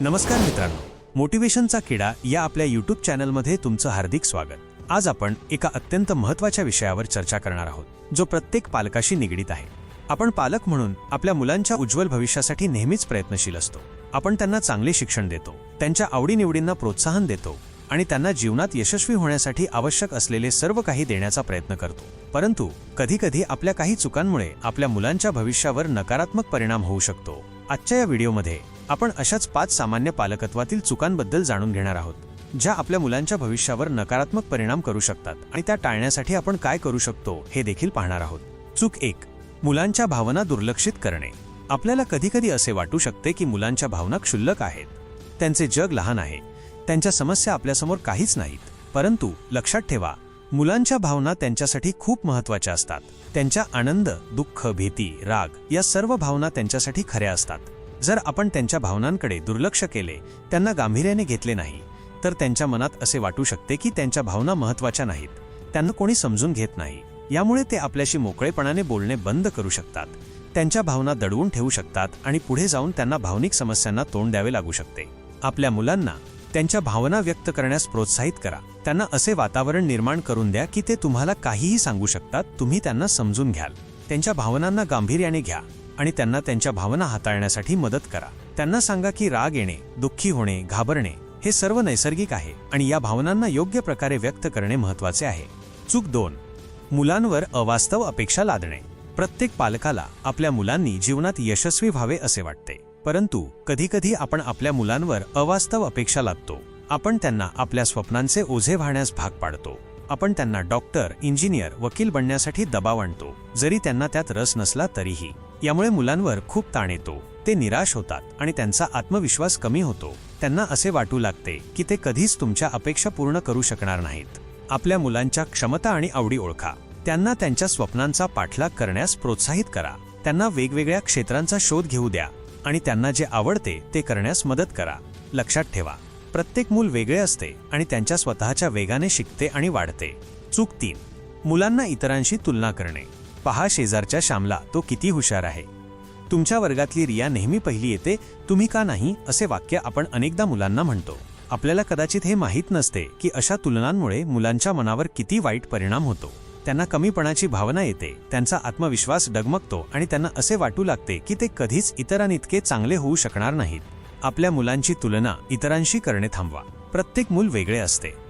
नमस्कार मित्रांनो. मोटिवेशनचा किडा या आपल्या यूट्यूब चॅनलमध्ये तुमचं हार्दिक स्वागत. आज आपण एका अत्यंत महत्त्वाच्या विषयावर चर्चा करणार आहोत जो प्रत्येक पालकाशी निगडीत आहे. आपण पालक म्हणून आपल्या मुलांच्या उज्ज्वल भविष्यासाठी नेहमीच प्रयत्नशील असतो. आपण त्यांना चांगले शिक्षण देतो त्यांच्या आवडीनिवडींना प्रोत्साहन देतो आणि त्यांना जीवनात यशस्वी होण्यासाठी आवश्यक असलेले सर्व काही देण्याचा प्रयत्न करतो. परंतु कधीकधी आपल्या काही चुकांमुळे आपल्या मुलांच्या भविष्यावर नकारात्मक परिणाम होऊ शकतो. आजच्या या व्हिडिओमध्ये आपण अशाच पाच सामान्य पालकत्वातील चुकांबद्दल जाणून घेणार आहोत ज्या आपल्या मुलांच्या भविष्यावर नकारात्मक परिणाम करू शकतात आणि त्या टाळण्यासाठी आपण काय करू शकतो हे देखील पाहणार आहोत. चूक एक मुलांच्या भावना दुर्लक्षित करणे. आपल्याला कधीकधी असे वाटू शकते की मुलांच्या भावना क्षुल्लक आहेत. त्यांचे जग लहान आहे. त्यांच्या समस्या आपल्यासमोर काहीच नाहीत. परंतु लक्षात ठेवा मुलांच्या भावना त्यांच्यासाठी खूप महत्त्वाच्या असतात. त्यांच्या आनंद दुःख भीती राग या सर्व भावना त्यांच्यासाठी खऱ्या असतात. जर आपण त्यांच्या भावनांकडे दुर्लक्ष केले त्यांना गांभीर्याने घेतले नाही तर त्यांच्या मनात असे वाटू शकते की त्यांच्या भावना महत्त्वाच्या नाहीत. त्यांना कोणी समजून घेत नाही. यामुळे ते आपल्याशी मोकळेपणाने बोलणे बंद करू शकतात. त्यांच्या भावना दडवून ठेवू शकतात आणि पुढे जाऊन त्यांना भावनिक समस्यांना तोंड द्यावे लागू शकते. आपल्या मुलांना त्यांच्या भावना व्यक्त करण्यास प्रोत्साहित करा. त्यांना असे वातावरण निर्माण करून द्या की ते तुम्हाला काहीही सांगू शकतात तुम्ही त्यांना समजून घ्याल. त्यांच्या भावनांना गांभीर्याने घ्या. आणि त्यांना त्यांच्या भावना हाताळण्यासाठी मदत करा. त्यांना सांगा की राग येणे दुःखी होणे घाबरणे हे सर्व नैसर्गिक आहे आणि या भावनांना योग्य प्रकारे व्यक्त करणे महत्त्वाचे आहे. चूक दोन. मुलांवर अवास्तव अपेक्षा लादणे. प्रत्येक पालकाला आपल्या मुलांनी जीवनात यशस्वी व्हावे असे वाटते. परंतु कधीकधी आपण आपल्या मुलांवर अवास्तव अपेक्षा लादतो. आपण त्यांना आपल्या स्वप्नांचे ओझे वाहण्यास भाग पाडतो. आपण त्यांना डॉक्टर इंजिनियर वकील बनण्यासाठी दबाव आणतो. जरी त्यांना त्यात रस नसला तरीही. यामुळे मुलांवर खूप ताण येतो. ते निराश होतात आणि त्यांचा आत्मविश्वास कमी होतो. त्यांना असे वाटू लागते की ते कधीच तुमच्या अपेक्षा पूर्ण करू शकणार नाहीत. आपल्या मुलांच्या क्षमता आणि आवडी ओळखा. त्यांना त्यांच्या स्वप्नांचा पाठलाग करण्यास प्रोत्साहित करा. त्यांना वेगवेगळ्या क्षेत्रांचा शोध घेऊ द्या आणि त्यांना जे आवडते ते करण्यास मदत करा. लक्षात ठेवा. प्रत्येक मूल वेगळे असते आणि त्यांच्या स्वतःच्या वेगाने शिकते आणि वाढते. चूक तीन. मुलांना इतरांशी तुलना करणे. पहा शेजारच्या श्यामला तो किती हुशार आहे. तुमच्या वर्गातली रिया नेहमी पहिली येते तुम्ही का नाही असे वाक्य आपण अनेकदा मुलांना म्हणतो. आपल्याला कदाचित हे माहीत नसते की अशा तुलनांमुळे मुलांच्या मनावर किती वाईट परिणाम होतो. त्यांना कमीपणाची भावना येते त्यांचा आत्मविश्वास डगमगतो आणि त्यांना असे वाटू लागते की ते कधीच इतरांइतके चांगले होऊ शकणार नाहीत. आपल्या मुलांची तुलना इतरांशी करणे थांबवा. प्रत्येक मूल वेगळे असते.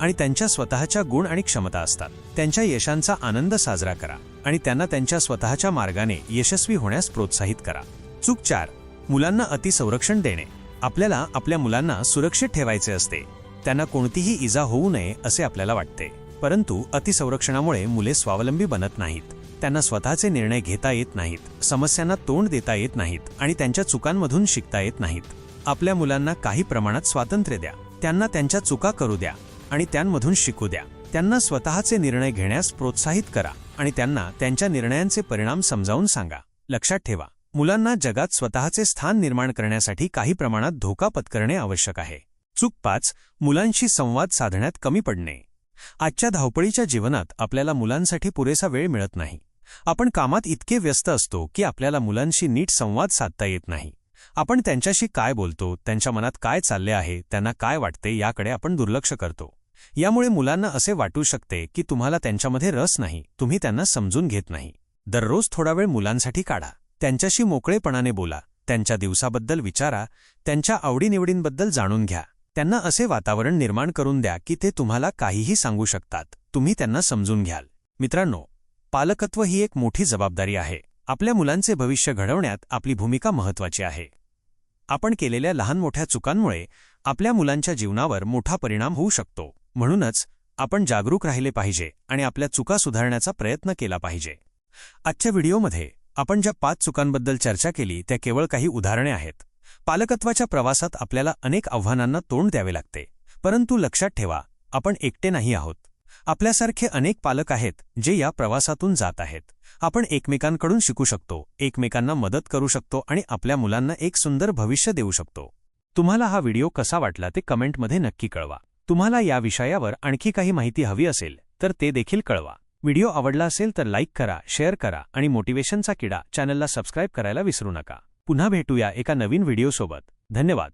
आणि त्यांच्या स्वतःच्या गुण आणि क्षमता असतात. त्यांच्या यशांचा आनंद साजरा करा आणि त्यांना त्यांच्या स्वतःच्या मार्गाने यशस्वी होण्यास प्रोत्साहित करा. चूक चार मुलांना अतिसंरक्षण देणे. आपल्याला आपल्या मुलांना सुरक्षित ठेवायचे असते. त्यांना कोणतीही इजा होऊ नये असे आपल्याला वाटते. परंतु अतिसंरक्षणामुळे मुले स्वावलंबी बनत नाहीत. त्यांना स्वतःचे निर्णय घेता येत नाहीत. समस्यांना तोंड देता येत नाहीत आणि त्यांच्या चुकांमधून शिकता येत नाहीत. आपल्या मुलांना काही प्रमाणात स्वातंत्र्य द्या. त्यांना त्यांच्या चुका करू द्या. आणि त्यांमधून शिकू द्या. त्यांना स्वतःचे निर्णय घेण्यास प्रोत्साहित करा आणि त्यांना त्यांच्या निर्णयांचे परिणाम समजावून सांगा. लक्षात ठेवा मुलांना जगात स्वतःचे स्थान निर्माण करण्यासाठी काही प्रमाणात धोका पत्करणे आवश्यक आहे. चूक पाच मुलांशी संवाद साधण्यात कमी पडणे. आजच्या धावपळीच्या जीवनात आपल्याला मुलांसाठी पुरेसा वेळ मिळत नाही. आपण कामात इतके व्यस्त असतो की आपल्याला मुलांशी नीट संवाद साधता येत नाही. आपण त्यांच्याशी काय बोलतो त्यांच्या मनात काय चालले आहे त्यांना काय वाटते याकडे आपण दुर्लक्ष करतो. यामुळे मुलांना असे वाटू शकते की तुम्हाला त्यांच्यामध्ये रस नाही तुम्ही त्यांना समजून घेत नाही. दररोज थोडा वेळ मुलांसाठी काढा. त्यांच्याशी मोकळेपणाने बोला. त्यांच्या दिवसाबद्दल विचारा. त्यांच्या आवडीनिवडींबद्दल जाणून घ्या. त्यांना असे वातावरण निर्माण करून द्या की ते तुम्हाला काहीही सांगू शकतात. तुम्ही त्यांना समजून घ्याल. मित्रांनो पालकत्व ही एक मोठी जबाबदारी आहे. आपल्या मुलांचे भविष्य घडवण्यात आपली भूमिका महत्वाची आहे. आपण केलेल्या लहान मोठ्या चुकांमुळे आपल्या मुलांच्या जीवनावर मोठा परिणाम होऊ शकतो. म्हणूनच आपण जागरूक राहिले पाहिजे आणि आपल्या चुका सुधारण्याचा प्रयत्न केला पाहिजे. आजच्या व्हिडिओमध्ये आपण ज्या पाच चुकांबद्दल चर्चा केली त्या केवळ काही उदाहरणे आहेत. पालकत्वाच्या प्रवासात आपल्याला अनेक आव्हानांना तोंड द्यावे लागते. परंतु लक्षात ठेवा आपण एकटे नाही आहोत. आपल्यासारखे अनेक पालक आहेत जे या प्रवासातून जात आहेत. आपण एकमेकांकडून शिकू शकतो एकमेकांना मदत करू शकतो आणि आपल्या मुलांना एक सुंदर भविष्य देऊ शकतो. तुम्हाला हा व्हिडिओ कसा वाटला ते कमेंटमध्ये नक्की कळवा. तुम्हाला या विषयावर आणखी काही माहिती हवी असेल तर ते देखील कळवा. व्हिडिओ आवडला असेल तर लाईक करा शेअर करा आणि मोटिवेशनचा किडा चॅनलला सबस्क्राईब करायला विसरू नका. पुन्हा भेटूया एका नवीन व्हिडिओसोबत. धन्यवाद.